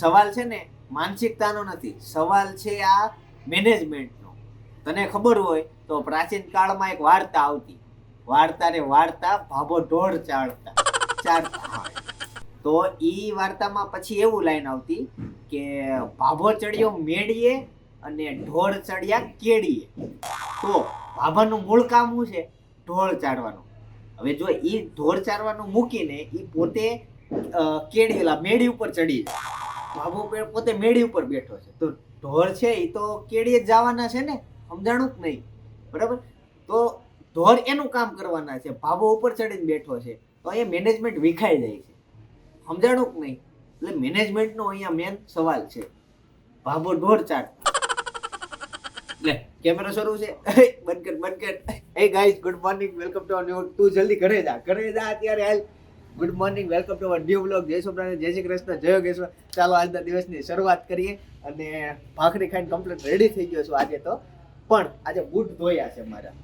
સવાલ છે ને માનસિકતાનો નથી. સવાલ છે આ મેનેજમેન્ટનો તને ખબર હોય તો પ્રાચીન કાળમાં એક વાર્તા આવતી. વાર્તા ને વાર્તા ભાભો ઢોળ ચાળતા ચાળતા તો ઈ વાર્તામાં પછી એવું લાઈન આવતી કે ભાભો ચડ્યો મેળીએ અને ઢોળ ચડ્યા કેડીએ તો ભાભાનું મૂળ કામ શું છે? ઢોળ ચાડવાનું હવે જો ઈ ઢોળ ચાડવાનું મૂકીને ઈ પોતે કેડી મેળી ઉપર ચડી જાય. પે- પોતે મેળી ઉપર બેઠો છે. તો ઢોર છે એ તો કેડીએ જ જવાના છે ને? સમજાણું જ નહીં? બરાબર? તો ઢોર એનું કામ કરવાના છે. ભાભો ઉપર ચડીને બેઠો છે. તો અહીંયા મેનેજમેન્ટ વિખાઈ જાય છે. સમજાણું જ નહીં? એટલે મેનેજમેન્ટનો અહીંયા મેન સવાલ છે. ભાભો ઢોર ચાટ લે કેમેરા શરૂ છે. બંધ કર, બંધ hey guys good morning welcome to new તું જલ્દી ઘરે જા. ઘરે જા, અત્યારે હાલ. Good morning welcome to our new blog જય સોમનાથ જય શ્રી કૃષ્ણ જય યોગેશ્વર. ચાલો આજના દિવસની શરૂઆત કરીએ અને ભાખરી ખાઈને કમ્પ્લીટ રેડી થઈ ગયો છું આજે તો. પણ આજે બૂટ ધોયા છે મારા.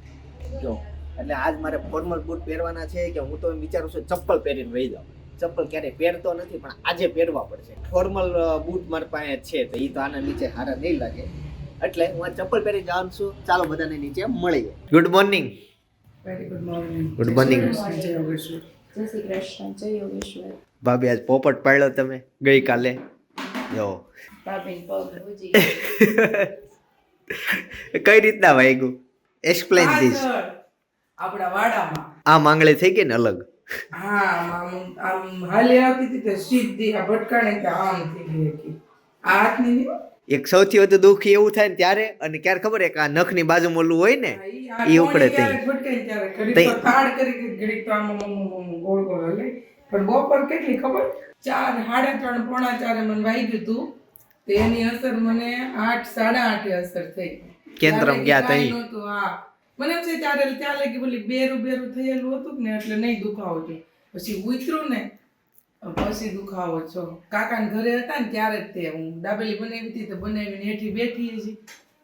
જો એટલે આજ મારે ફોર્મલ બૂટ પહેરવાના છે કે હું તો એમ વિચારું છું ચપ્પલ પહેરીને વહી જાઉં. ચપ્પલ ક્યારેય પહેરતો નથી પણ આજે પહેરવા પડશે. ફોર્મલ બૂટ મારી પાસે છે તો એ તો આના નીચે સારા નહીં લાગે. એટલે હું આ ચપ્પલ પહેરી જાઉં છું. ચાલો બધાને નીચે મળીએ. Good morning good morning good morning. જય શ્રી કૃષ્ણ જય યોગેશ્વર. ભાભી આજ પોપટ પાડ્યો તમે ગઈકાલે? જો. કઈ રીતના વાગ્યું? એક્સપ્લેન ધીસ આપણા વાડામાં. આ માંગણી થઈ ગઈ ને અલગ? હા આમ આમ હાલી આવતી હતી તો સીધી આ ભટકાણી કે આમ થઈ ગઈ હતી. આ હાથની? એક સૌથી વધુ દુઃખ એવું થાય ને ત્યારે અને ક્યારે ખબર એક આ નખની બાજુ મોલું હોય ને ઈ ઉકળે. તો પણ બપોર કેટલી ખબર? ચાર સાડા ત્રણ પોણા ચારે મને વાગ્યું હતું તો. એની અસર મને આઠ સાડા આઠે અસર થઈ. કેન્દ્રમ ગયા તઈ. હા. મને એમ છે ત્યારે ચાલે કે બોલી બેરું બેરું થયેલું હતું ને એટલે નહીં દુખાવું છું પછી ઉતરું ને પછી દુખાવો છો. કાકાને ઘરે હતા ને ત્યારે જ તે હું દાબેલી બનાવી હતી તો બનાવીને હેઠી બેઠી હતી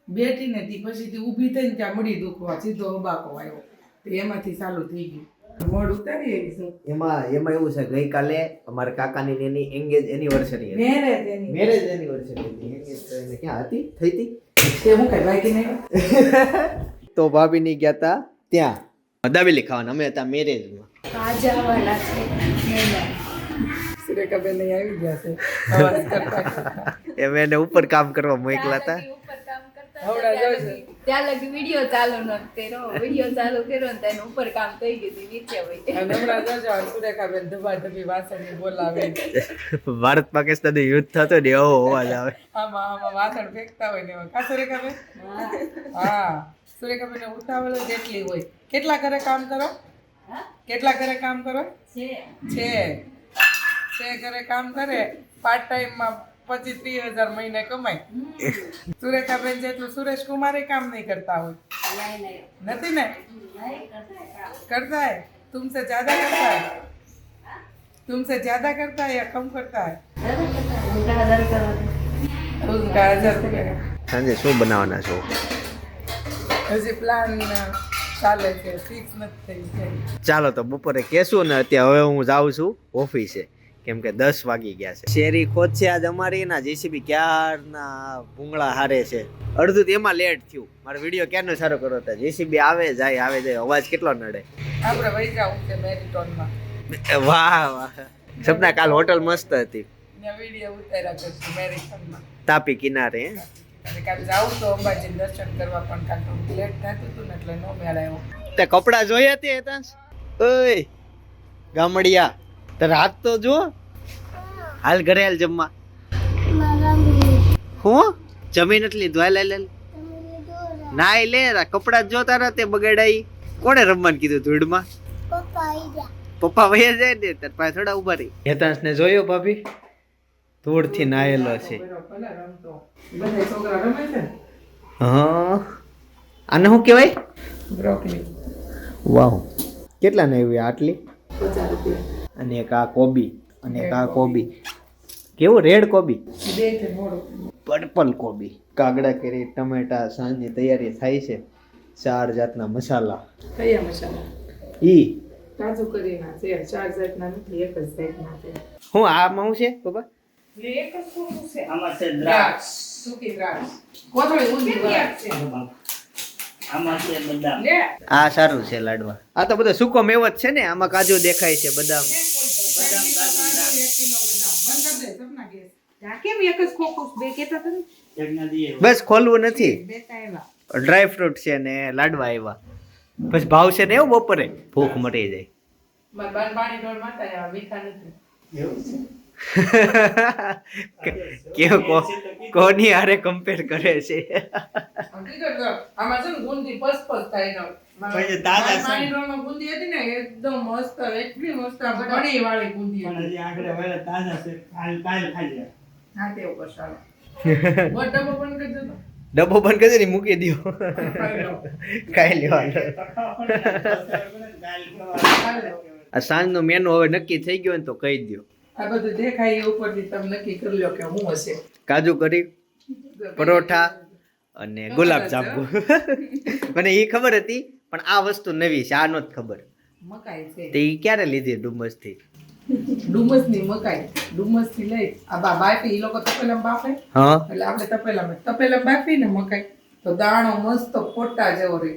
બેઠી ને તી પછી તી ઊભી થઈને ત્યાં મળી દુખવા સીધો અબાકો આવ્યો. તો એમાંથી ચાલુ થઈ ગયું. મોડ ઉતારી આવી એમાં એમાં એવું છે ગઈકાલે અમારા કાકાની એની એંગેજ એનિવર્સરી મેરેજ એની મેરેજ એનિવર્સરી હતી. એંગેજ તો એને ક્યાં હતી? થઈ હતી તે હું કઈ બાકી નહીં. તો ભાભીની ગયા હતા ત્યાં. દાબેલી ખાવાના. અમે હતા મેરેજમાં આજે આવવાના છે. મહેમાન. સુરેખાબેન અહીં આવી ગયા છે. અવાજ કરતા એમ એને ઉપર કામ કરવા મોકલા હતા ત્યાં લગી ઉપર કામ કરતા હવડા હતા, જોઈશે. ત્યાં લગી- ત્યાં લગી વીડિયો ચાલુ નતો કર્યો. વીડિયો ચાલુ કર્યો ને તેનું ઉપર કામ થઈ ગયું હતું, નીચે વહી અને હમણાં જોજો આ સુરેખાબેન ધબાધબી વાસણની બોલાવે ભારત પાકિસ્તાન યુદ્ધ થતો ને એવો અવાજ આવે. આમાં આમાં વાસણ ફેંકતા હોય ને કા સુરેખાબેન? હા. સુરેખાબેન ઉતાવળ જ એટલી હોય. કેટલા ઘરે કામ કરો? કેટલા ઘરે કામ કરો? છે. છે. છે ઘરે કામ કરે પાર્ટ ટાઈમમાં પચીસ ત્રીસ હજાર મહિને કમાય. સુરેખાબેન જેટલું સુરેશ કુમારે કામ નહીં કરતા હોય. નથી ને? કરતા હે તુમસે જ્યાદા કરતા હે તુમસે જ્યાદા કરતા હે કમ કરતા હે સાંજે શું બનાવવાના છો? હજી પ્લાન ચાલે છે. ફિક્સ નથી થઈ ચાલો તો બપોરે કહેશું ને અત્યારે હવે હું જાઉં છું ઓફિસે. કેમ કે દસ વાગી ગયા છે. શેરી ખોદ છે આજ અમારી ના જેસીબી ક્યારના ભૂંગળા હારે છે. અડધું એમાં લેટ થયું. મારો વીડિયો ક્યારનો સારો કરો હતા? જેસીબી આવે જાય આવે જાય અવાજ કેટલો નડે? આપણે વહી જવું છે મેરિટોનમાં વાહ વાહ. સપના કાલ હોટલ મસ્ત હતી. વીડિયો ઉતાર્યા પછી મેરિટોનમાં. તાપી કિનારે કાલ જાવું તો અંબાજી દર્શન કરવા પણ કાલ તો લેટ થતું હતું ને એટલે નો મેળ આવ્યો. તે કપડા જોયા તે? ઓય ગામડિયા. તારે હાથ તો જો હાલ ઘરે હાલ જમવા. હું? જમીન એટલી ધોઈ લે ના એ લે કપડા જ જોતા રહે તે બગાડાઈ કોણે રમવાનું કીધું ધૂળમાં? પપ્પા વહી જાય ને તાર પાસે થોડા ઊભા રહી. હેતાંશ ને જોયો ભાભી? ધૂળથી નાયેલો છે. હા. આને શું કહેવાય? બ્રોકલી. વાહ કેટલા ને એવી આટલી? પચાસ રૂપિયા. અને એક આ કોબી અને એક આ કોબી. કેવું? રેડ કોબી? પર્પલ કોબી. કાગડા કેરી ટમેટા સાંજની તૈયારી થાય છે. ચાર જાતના મસાલા. કયા મસાલા? ઈ. કાજુ કરીના છે ચાર જાતના નથી એક જ જાતના છે. હું આમાં શું છે પપ્પા? એક જ ખોખું છે. આમાં છે દ્રાક્ષ. દ્રાક્ષ દ્રાક્ષ. કોથળી ઊંધી દ્રાક્ષ. છે? આમાં છે બદામ. લે. આ સારું છે લાડવા. આ તો બધો સૂકો મેવો જ છે ને આમાં કાજુ દેખાય છે બદામ કાજુ એક કિલો બદામ બંધ કરી દે સપના ગેસ આ કેમ એક જ ખોખું બે કેતા તમે યજ્ઞ દીએ બસ ખોલવું નથી. ડ્રાય ફ્રૂટ છે ને લાડવા આવ્યા પછી ભાવ છે ને એવું બપોરે. ભૂખ મટી જાય. મારા બાર પાણી ઢોળ માતા આવ્યા મીઠા નથી. એવું છે? કેવો કો- કોની હારે કમ્પેર કરે છે? આમ કીધું તો આમાં છે ને ગુંદી પસપસ થાય પછી હતી ને એકદમ મસ્ત એટલી મસ્ત ઘણી વાળી હતી. હજી તાજા છે કાલ કાલ ખાઈ જાય ડબ્બો બંધ કરી ને મૂકી દો કાઈ લેવાનું. આ સાંજનો મેનુ હવે નક્કી થઈ ગયો ને તો કહી દો આ બધું દેખાય એ ઉપરથી તમે નક્કી કરી લો કે હું હશે. કાજુ કરી પરોઠા અને ગુલાબ જાંબુ. મને એ ખબર હતી પણ આ વસ્તુ નવી છે આ નોત ખબર. મકાઈ છે. તે ક્યારે લીધી ડુમસથી ડુમસની મકાઈ. ડુમસથી લઈ આ બા બાફી એ લોકો તપેલા બાફે હા એટલે આપણે તપેલામાં તપેલા બાફી ને મકાઈ તો દાણો મસ્ત પોટા જેવો રહે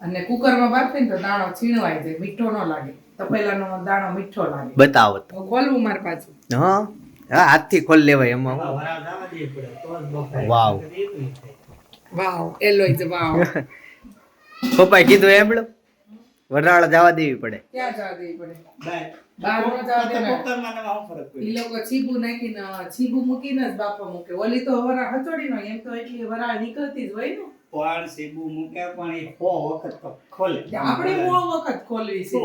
અને કુકરમાં બાફી ને તો દાણો છીણવાય જાય મીઠો ન લાગે તપેલાનો દાણો મીઠો લાગે બતાવો તો. ખોલવું માર પાછું હા હા હાથથી ખોલ લેવાય એમાં હું. વરાળ જવા દઈએ પડે તો જ બફાય. વાવ. વાવ એલોય વાવ પપ્પાએ કીધું એમડો વરાળ જવા દેવી પડે ક્યાં જવા દેવી પડે બાય. બહાર ન એમાં શું ફરક પડે? ઈ લોકો છીબુ નાખીને છીબુ મૂકીને જ બાપા મૂકે. ઓલી તો વરાળ હચોડી નો એમ તો એટલી વરા નીકળતી જ હોય ને. પણ સીબુ મૂકે? પણ એ સો વખત તો ખોલે. આપણે બહુ વખત ખોલવી છે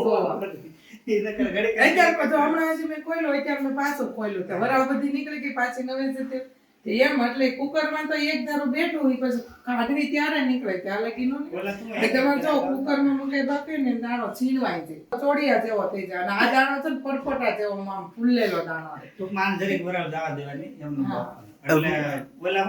અત્યાર પછી હમણાં હજી મેં ખોલ્યો અત્યારે મેં પાછો ખોલ્યું તો વરાળ બધી નીકળી ગઈ પાછી નવે એમ એટલે કુકરમાં તો એક ધારું બેઠું હોય પછી કાઢવી ત્યારે નીકળે ત્યારે કીનો ને. ઓલા તમારે જો કુકરમાં મૂકે બાફે ને દાણો છીણવાય છે. ચોડિયા જેવો થઈ જાય. અને આ દાણો છે ને પરપોટા જેવો આમ ફૂલેલો દાણો. ટૂંકમાં જરીક વરાળ જવા દેવાની ઓલા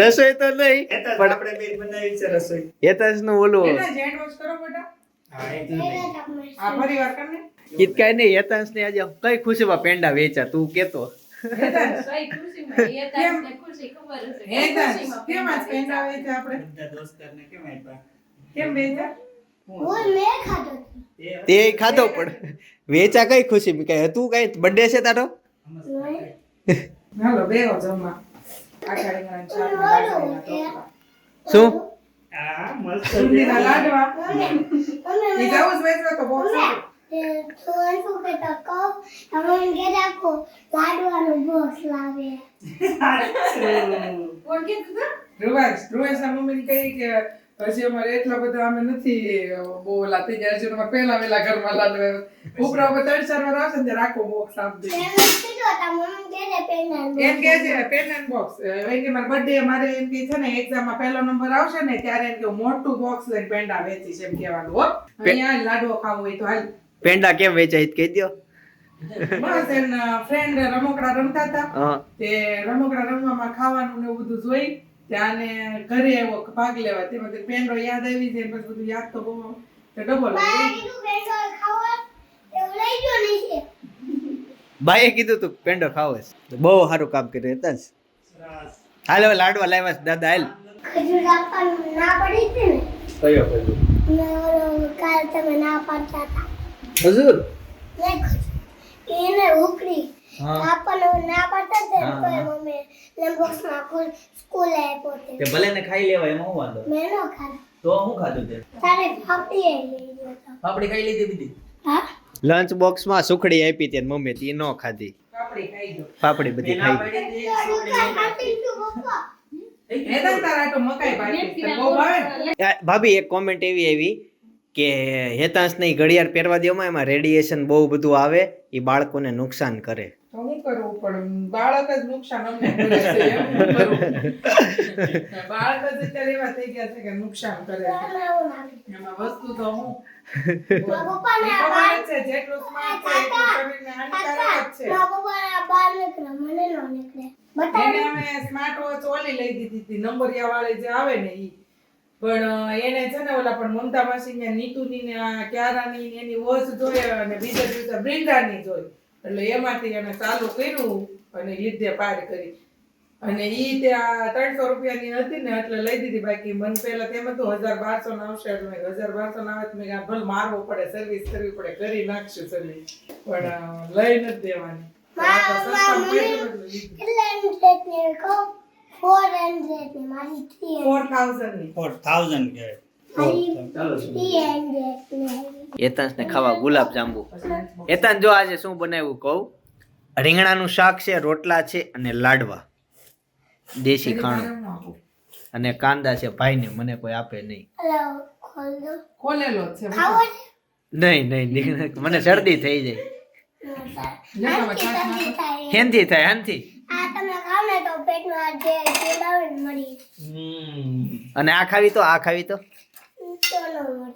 રસોઈ તો નહીં પણ આપણે બે બનાવી છે રસોઈ. હેતાશનું ઓલું બેટા જેન્ડ વોશ કરો બેટા. હા એ તો નહીં. આ પરિવાર વાર કરને? કાંઈ નહીં હેતાંશ ને આજે કઈ ખુશીમાં પેંડા વેચા તું કેતો. કઈ ખુશીમાં? એ તારીખને ખુશી ખુશીમાં પેંડા વેચે આપણે? બધા દોસ્તારને કેમ આપ્યા? કેમ વેચા એ તે ખાધો પણ વેચા કઈ ખુશી? કઈ હતું કઈ બર્થડે છે તારો? હાલો જમવા. શું? હા, મસ્ત તો બોક્સ. કોણ તું? ધ્રુવાંશ કહી કે હજી અમારે એટલા બધા અમે નથી બહુ ઓલા થઈ ગયા હજી અમારે પહેલા વહેલા ઘરમાં લાડવા ઉપરા ઉપર ત્રણ ચાર વાર આવશે ને આખો બોક્સ એમ કે છે બોક્સ એમ કે મારા બર્થડે મારે એમ કે છે ને એક્ઝામમાં પહેલો નંબર આવશે ને ત્યારે એમ કે મોટું બોક્સ લઈને પેંડા વેચીશ છે એમ કહેવાનું હો. અહીંયા લાડવો ખાવો હોય તો હાલ. પેંડા કેમ વેચાય કહી દો બસ એના ફ્રેન્ડ રમકડા રમતા હતા. તે રમકડા રમવામાં ખાવાનું ને બધું જોઈ ત્યાંને ઘરે એવો ભાગ લેવા તે તે પેંડો યાદ આવી જાય પછી બધું યાદ તો બહુ તો ડબલ બાઈએ કીધું તું પેંડો ખાવો છે. તો બહુ સારું કામ કર્યું હતા સરસ. હાલ હવે લાડવા લાવ્યા છે દાદા હાલ. ના પડી હતી ને? કયો કયો કાલ તમે ના પાડતા હતા. હજુર એને ઉકરી આપણને ના પાડતા ખુલ સ્કૂલે તે ભલે ને ખાઈ લેવાય એમાં હું વાંધો? મેં નો ખાધો. તો હું ખાધું તે? તારે ફાફડી એ લઈ ગયો ખાઈ લીધી બીજી? હા? લંચ બોક્સમાં સુખડી આપી તે મમ્મી તી ન ખાધી. પાપડી ખાઈ દો પાપડી બધી ખાઈ. ભાભી એક કોમેન્ટ એવી આવી. કે હેતાંશ નહીં ઘડિયાળ પહેરવા દેવામાં એમાં રેડિયેશન બહુ બધું આવે એ બાળકોને નુકસાન કરે. તો હું કરવું પણ બાળક જ નુકસાન અમને કરે છે? બાળક જ અત્યારે એવા થઈ ગયા છે કે નુકસાન કરે છે. એમાં વસ્તુ હું સ્માર્ટ વોચ ઓલી લઈ દીધી નંબરિયા વાળી જે આવે ને ઈ. પણ એને છે ને ઓલા પણ મમતા માસી ને નીતુની ને આ ક્યારાની ને એની ઓસ જોઈ અને બીજા દિવસે બ્રિંદાની જોઈ. એટલે એમાંથી એને ચાલુ કર્યું અને લીધે પાર કરી. અને ઈ ત્યાં ત્રણસો રૂપિયાની હતી ને એટલે લઈ દીધી બાકી. મને પહેલા તેમ હતું હજાર બારસો ના આવશે. એટલે મેં હજાર બારસો ના આવે મેં ભલે મારવો પડે સર્વિસ કરવી પડે કરી નાખશું સર્વિસ પણ લઈ નથી દેવાની. પણ આ તો સસ્તામાં પડ્યું એટલે લીધું. કેટલા હંડ્રેડ ને મારી ખાવા ગુલાબ જાંબુ. એતાંશ જો આજે શું બનાવ્યું કહું? રીંગણાનું શાક છે રોટલા છે અને લાડવા. દેશી ખાણું. અને કાંદા છે ભાઈને મને કોઈ આપે નહીં. નહીં નહીં મને શરદી થઈ જાય. હેનથી થાય હેનથી. આ તમે ખાવ ને તો પેટમાં જે તેલ આવે અને આ ખાવી તો? આ ખાવી તો? તો મળે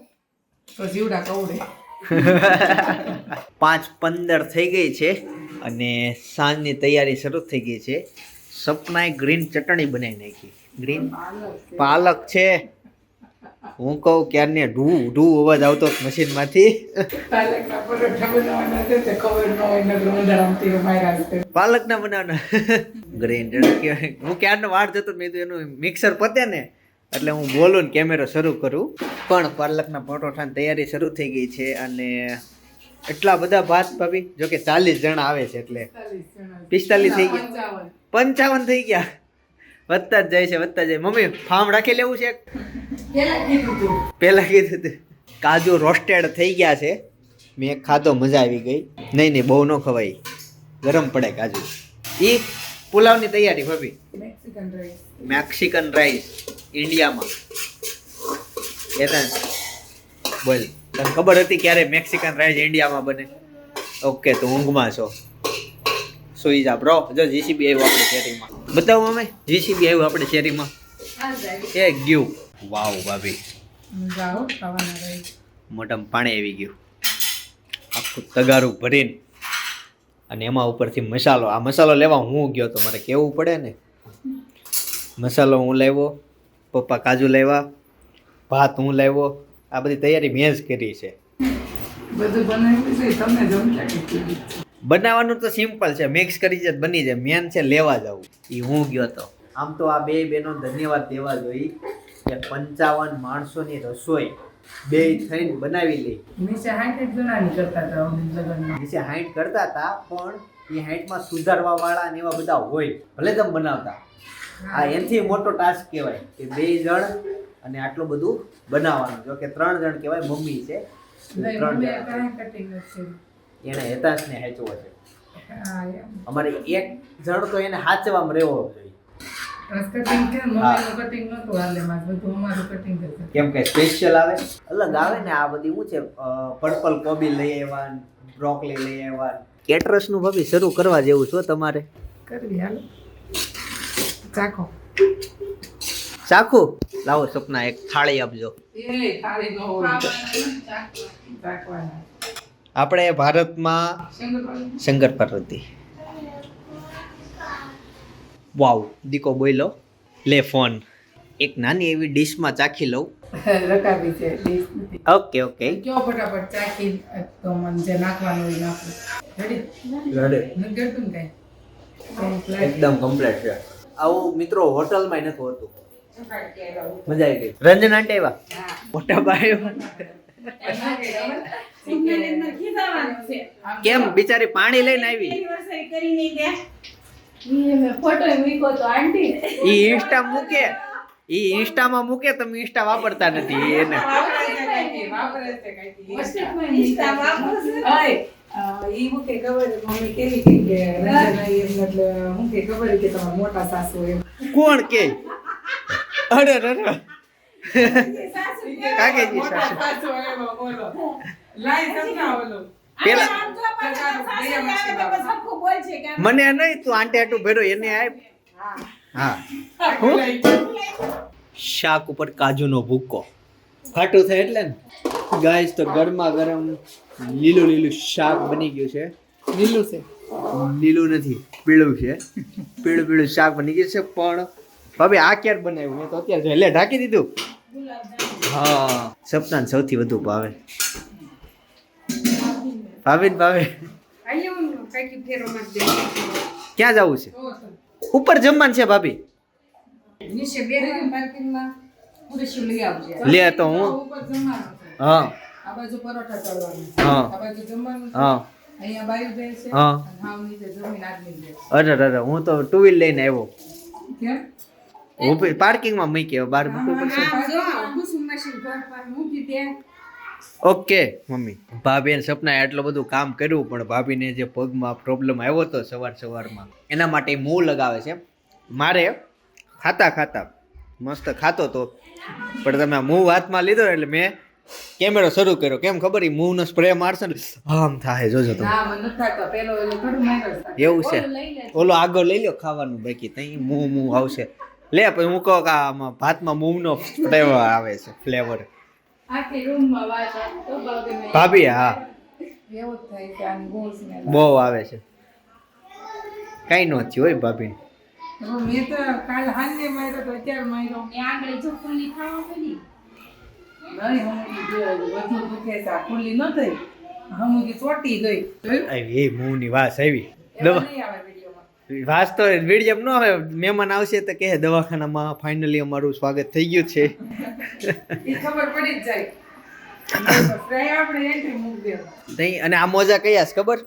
તો જીવડા કવડે પાંચ પંદર થઈ ગઈ છે અને સાંજની તૈયારી શરૂ થઈ ગઈ છે. સપનાએ ગ્રીન ચટણી બનાવી નાખી. ગ્રીન? પાલક છે. હું કહું ક્યારને ઢૂ ઢૂ અવાજ આવતો મશીનમાંથી? પાલકના પાલક ન બનાવના ગ્રેન્ડર હું ક્યારનો વાર જતો મેં તો એનું મિક્સર પતે ને એટલે હું બોલું ને કેમેરો શરૂ કરું. પણ પાલકના પરોઠાની તૈયારી શરૂ થઈ ગઈ છે અને એટલા બધા ભાત ભાભી જો કે ચાલીસ જણા આવે છે એટલે. પિસ્તાલીસ થઈ ગયા. પંચાવન. થઈ ગયા. વધતા જ જાય છે વધતા જાય. મમ્મી ફાર્મ રાખી લેવું છે? પહેલા કીધું હતું. કાજુ રોસ્ટેડ થઈ ગયા છે. મેં ખાધો મજા આવી ગઈ. નહીં નહીં બહુ ન ખવાય. ગરમ પડે કાજુ. એ પુલાવની તૈયારી ભાભી. મેક્સિકન રાઈસ ઇન્ડિયામાં એ બોલ. તને ખબર હતી ક્યારે મેક્સિકન રાઈસ ઇન્ડિયામાં બને? ઓકે તો ઊંઘમાં છો. સુઈ જા બ્રો જો જીસીબી આવ્યું આપણે શેરીમાં. બતાવો અમે જીસીબી આવ્યું આપણે શેરીમાં. એ ગયું. વાવ ભાભી. મોઢામાં પાણી આવી ગયું. આખું તગારું ભરીને અને એમાં ઉપરથી મસાલો. આ મસાલો લેવા હું ગયો તો મારે કેવું પડે ને? મસાલો હું લાવ્યો પપ્પા કાજુ લાવ્યા ભાત હું લાવ્યો. આ બધી તૈયારી મેં જ કરી છે. બનાવવાનું તો સિમ્પલ છે મિક્સ કરી જ બની જાય. મેન છે લેવા જવું. એ હું ગયો તો. આમ તો આ બે બેનો ધન્યવાદ દેવા જોઈએ. કે પંચાવન માણસોની રસોઈ બે થઈને બનાવી લે. નીચે હાઈટ જણાની કરતા હતા લગ્નમાં. નીચે હાઈટ કરતા હતા પણ એ હાઈટમાં સુધારવા વાળા ને એવા બધા હોય ભલે તમે બનાવતા. આ એનાથી મોટો ટાસ્ક કહેવાય કે બે જણ અને આટલું બધું બનાવવાનું. જો કે ત્રણ જણ કહેવાય મમ્મી છે. ત્રણ જણ. એને એને હેતાશને હેચવો છે. અમારે એક જણ તો એને હાચવામાં રહેવો જોઈએ. કેમ કે સ્પેશિયલ આવે? અલગ આવે ને આ બધી શું છે પર્પલ કોબી લઈ આવ્યા બ્રોકલી લઈ આવ્યા કેટરસનું ભાભી શરૂ કરવા જેવું છો તમારે. કરવી હાલો. ચાખો. ચાખું? લાવો સપના એક થાળી આપજો. આપણે ભારતમાં? શંકર પાર્વતી વાવ દીકો બોલો લે ફોન. એક નાની એવી ડીશમાં ચાખી લઉં. રકાબી છે dish ઓકે ઓકે. કયો ફટાફટ ચાખી તો મન જે નાખવાનું હોય એ નાખું. રેડી નથી કરતું ને એકદમ કમ્પ્લીટ છે. આવું મિત્રો હોટલમાં નથી હોતું. મજા આવી ગઈ. રંજન આંટી આવ્યા? મોટા ભાઈ કેમ? બિચારી પાણી લઈને આવી. ફોટો મૂક્યો તો આંટી ઈ ઇન્સ્ટા મૂકે. ઈ ઇન્સ્ટામાં મૂકે તમે ઇન્સ્ટા વાપરતા નથી એને. મોટા સાસુ એમ. કોણ કે? અરે અરે. કાકેજી સાસુ. બોલો. લાઈ પેલા મને નહીં તું આંટે આટું ભેરો એને આપ હા. હું? શાક ઉપર કાજુનો ભૂક્કો ખાટું થાય એટલે ને? ગાઈસ તો ગરમા ગરમ લીલું લીલું શાક બની ગયું છે. લીલું છે. લીલું નથી પીળું છે. પીળું પીળું શાક બની ગયું છે પણ ભાભી આ ક્યારે બનાવ્યું? મેં તો અત્યારે એટલે ઢાંકી દીધું. હા. સપનાને સૌથી વધુ ભાવે. માર દે. ક્યાં જવું છે. ઉપર જમવાનું છે ભાભી. લે તો હું. હા. અરે અરે હું તો ટુ વ્હીલ લઈને આવ્યો. પાર્કિંગમાં મૂકી બાર મૂકવું પડશે. ઓકે. મમ્મી. ભાભી અને સપનાએ એટલું બધું કામ કર્યું પણ ભાભીને જે પગમાં પ્રોબ્લેમ આવ્યો હતો સવાર સવારમાં એના માટે ઈ લગાવે છે. મારે ખાતા ખાતા મસ્ત ખાતો તો પણ તમે મૂવ હાથમાં લીધો એટલે મેં કેમેરો શરૂ કર્યો. કેમ ખબર એ મૂવનો સ્પ્રે મારશે ને? આમ થાય જોજો તમે. ના એવું છે. ઓલું આગળ લઈ લો ખાવાનું બાકી તઈ મૂવ મૂવ આવશે. લે પછી હું કહું કે આમાં ભાતમાં મૂવનો ફ્લેવર આવે છે ફ્લેવર ભાભી હા. એવું જ થાય કે આની બહુ આવે. છે. કઈ નો થયું હોય ભાભી. મેં તો કાલ હાંજે માર્યો તો અત્યારે માર્યો. એ આંગળી જો ખુલ્લી ખાવા પડી. નહીં હમુકી બધું દુખે છે ખુલ્લી ન થઈ. હમુકી ચોટી ગઈ? આવી એ મૂવની વાસ આવી. દવા. નહીં આવે. વિડીયોમાં વાસ તો વીડિયો ન હવે મહેમાન આવશે તો કહે દવાખાનામાં ફાઇનલી અમારું સ્વાગત થઈ ગયું છે. ખબર પડી જ જાય. નહીં અને આ મોજા કયા છે ખબર?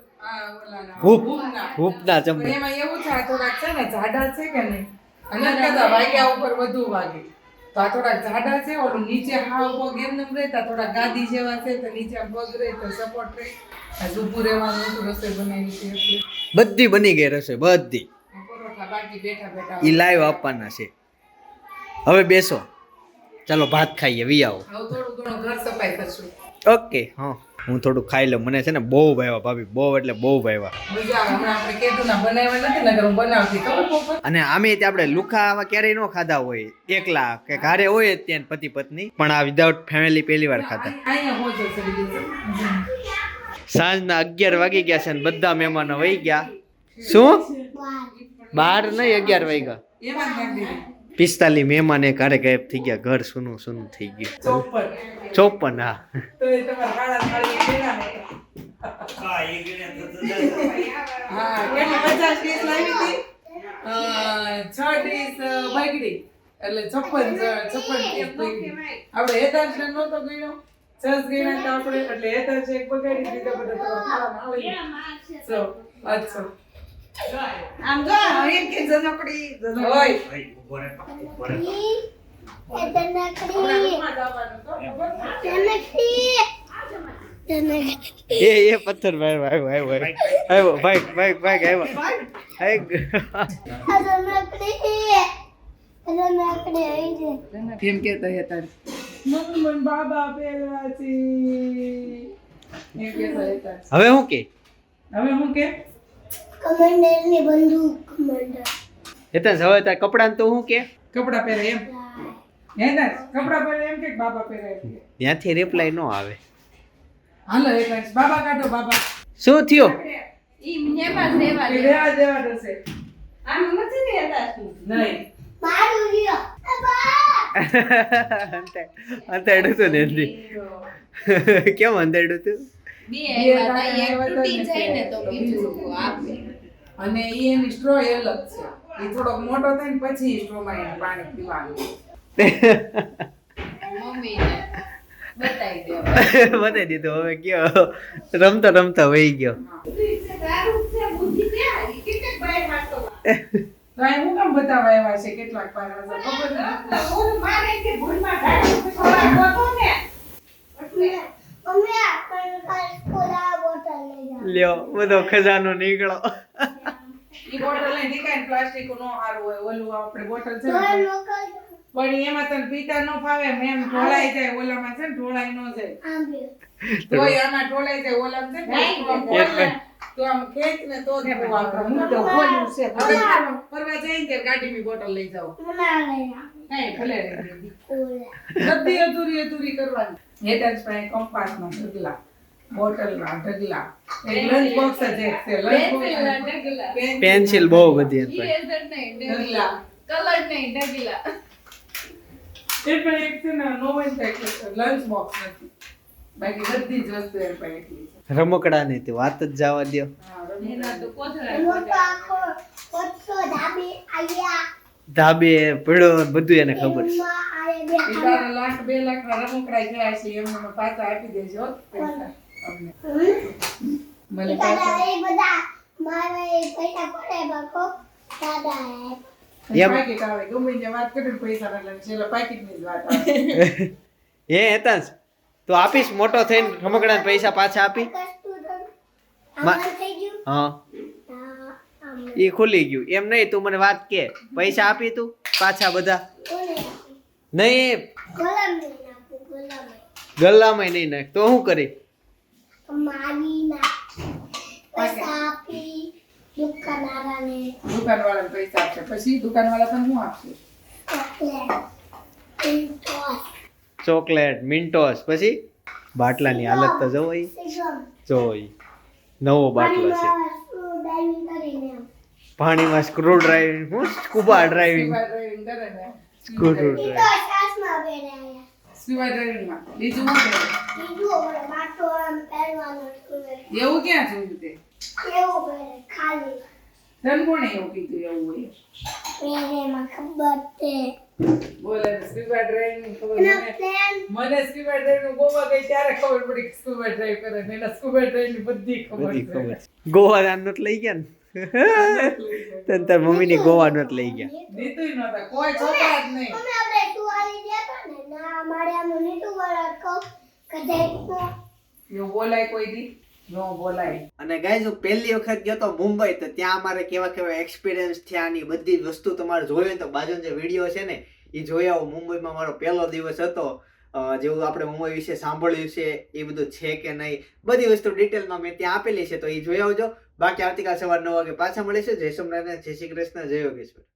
હૂપ. હૂપના. હૂપના એમાં એવું છે થોડાક છે ને જાડા છે કે નહીં? અને કદાચ વાગ્યા ઉપર વધુ વાગે. તો આ થોડા જાડા છે ઓલું નીચે હાવ પગ એમ રહેતા થોડા ગાદી જેવા છે તો નીચે પગ રહે તો સપોર્ટ રહે. આ ઊભું રહેવાનું રસોઈ બનાવી છે બધી બની ગઈ રસોઈ બધી. એ લાઈવ આપવાના છે. હવે બેસો. ચાલો ભાત ખાઈએ વી આવો. થોડું ઘણું ઘર સફાઈ કરશું. ઓકે હા. હું થોડું ખાઈ લઉં. મને છે ને બહુ ભાવ્યા ભાભી બહુ એટલે બહુ ભાવ્યા. અને આમે ત્યાં આપણે લુખા આવા ક્યારેય ન ખાધા હોય. એકલા કે ઘરે હોય ત્યાં પતિ પત્ની પણ આ વિધાઉટ ફેમિલી પહેલી વાર ખાધા. સાંજના અગિયાર વાગી ગયા છે અને બધા મહેમાનો વહી ગયા. શું? બાર નહીં અગિયાર વાગ્યા. પિસ્તાલીસ મહેમાન એક હારે ગાયબ થઈ ગયા ઘર સૂનું સૂનું થઈ ગયું. ચોપન. હા. એટલે છપ્પન છપ્પન આપણે હેતાંશ નહોતો ગણ્યો. છસ ગણ્યા હતા આપણે. એટલે હેતાંશ એક બગાડી દીધા બધા તમારા ખાવાના આવી ગયા. So, અચ્છા આમ કે જનકડી ઊભો ઊભો તો એ એ પથ્થર ભાઈ ભાઈ ભાઈ ભાઈ આવ્યો. ભાઈ. ભાઈ ભાઈ. આવ્યો આ તનકડી તનકડી આવી છે. એમ કેતા હતા મમ્મી બાબા પહેરવા કેતા હતા હવે હું કે? હવે હું કે? કમાન્ડર ને બંદૂક કમાન્ડર. હેતન હવે તાર કપડાં તો હું કે? કપડાં પહેરે એમ? હે કપડાં પહેરે એમ કે બાબા પહેરે ત્યાંથી રિપ્લાય ન આવે. હાલો એક મિનિટ બાબા કાઢો બાબા. શું થયો? ઈ મને પાસ રહેવા દે રેવા દેવા દસે આમ નથી નહીં. મારું તું ને કેમ અંતેડું તું બે બે આવ્યા તા, એક તૂટી જાય ને ને તો તો બીજું આપે? અને એ એની સ્ટ્રો અલગ છે. એ થોડોક મોટો થાય ને પછી સ્ટ્રોમાં એને પાણી પીવાનું મમ્મીને બતાવી દીધું. હવે કયો? રમતા રમતા વહી ગયો. હું કામ બતાવવા આવ્યા છે કેટલાક પારા લ્યો બધો ખજાનો નીકળો. ઈ બોટલ લઈને નીકાળીને પ્લાસ્ટિક નો હારું હોય ઓલું આપણે બોટલ છે તો ને મોકલ પણ એમાં તને પીતા ન ફાવે મેમ ઢોળાઈ જાય ઓલામાં છે ને ઢોળાઈ ન જાય. તોય આમાં ઢોળાઈ જાય ઓલામાં છે ને તો આમ ને, ખેંચ ને તો જ આપણે હું તો ખોલ્યું છે ફરવા- ફરવા જઈએ ને ત્યારે ગાડીની બોટલ લઈ જાઓ. જાવ નહીં ભલે. બધી અધૂરી અધૂરી કરવાની. પાસે કંપાસના ઢગલા બોટલના ઢગલા. લંચ બોક્સ જ એક છે લંચ. પેન્સિલ બહુ બધી ઢગલા. કલર નહીં ઢગલા. એ પણ એક છે ને નો લંચ બોક્સ નથી. બાકી બધી જ વસ્તુ એમ પણ એટલી છે. રમકડા ની તે વાત જ જવા દો એના તો કોથળા આખો પત્તો ધાબે આયા. ધાબે પડ્યો બધું એને ખબર છે. એ તારા લાખ બે લાખ ના રમકડા થયા છે એમને મને પાછા આપી દેજો હો, પૈસા. અમને. મને પાછા એ બધા મારે પૈસા પડે બાકો દાદા પાકીટ આવે ગમે ત્યાં વાત કરીને પૈસા ના છેલ્લે પાકીટની જ વાત આવે. એ હેતાંશ તો આપીશ મોટો થઈને રમકડા પૈસા પાછા આપી? ગયું? હા. એ ખુલી ગયું. એમ નહીં તું મને વાત કે. પૈસા આપી તું પાછા બધા? નહીં. ગલ્લામાં નહીં નાખ. તો શું કરી? દુકાનવાળાને પૈસા આપશે. પછી શું આપશે? Chocolate Mentos. પછી? બાટલાની હાલત તો જોઈ. ઈ. સિગમ જોવો ઈ. નવો બાટલો છે. પાણીમાં સ્ક્રૂ ડ્રાઇવિંગ હું સ્કૂબા ડ્રાઇવિંગ સ્કૂબા ને. સ્કૂબા ડ્રાઇવિંગમાં બીજું શું. એવું ક્યાં જોયું તે ખાલી. તને કોણે એવું કીધું એવું હોય ખબર છે. બોલે સ્કૂબા ડ્રાઇવિંગ ખબર મને plan ડ્રાઈવનું ગોવા ગઈ ત્યારે ખબર પડી કે સ્કૂબા ડ્રાઈવ કરે ને એના સ્કૂબા બધી ખબર બધી ખબર છે. ગોવા જ લઈ ગયા ને તને તાર મમ્મીની ગોવા નો જ લઈ ગયા. દીધું નહોતા કોઈ છોકરા જ નહીં. અમે આપણે ટુવાલી ગયા તા ને, ના અમારે આનું નીટું વાળા કો કદે. એવું બોલાય કોઈ દી નો બોલાય. અને ગાઈઝ હું પહેલી વખત ગયો તો મુંબઈ તો ત્યાં અમારે કેવા કેવા એક્સપિરિયન્સ થયા ની બધી જ વસ્તુ તમારે જોયું ને તો બાજુનો જે વીડિયો છે ને એ જોઈ આવો. મુંબઈમાં મારો પહેલો દિવસ હતો જેવું આપણે મુંબઈ વિશે સાંભળ્યું છે એ બધું છે કે નહીં બધી વસ્તુ ડિટેલમાં મેં ત્યાં આપેલી છે તો એ જોઈ આવજો. બાકી આવતીકાલ સવાર નવ વાગે પાછા મળીશું. જય સોમનાથ જય શ્રી કૃષ્ણ જય યોગેશ્વર.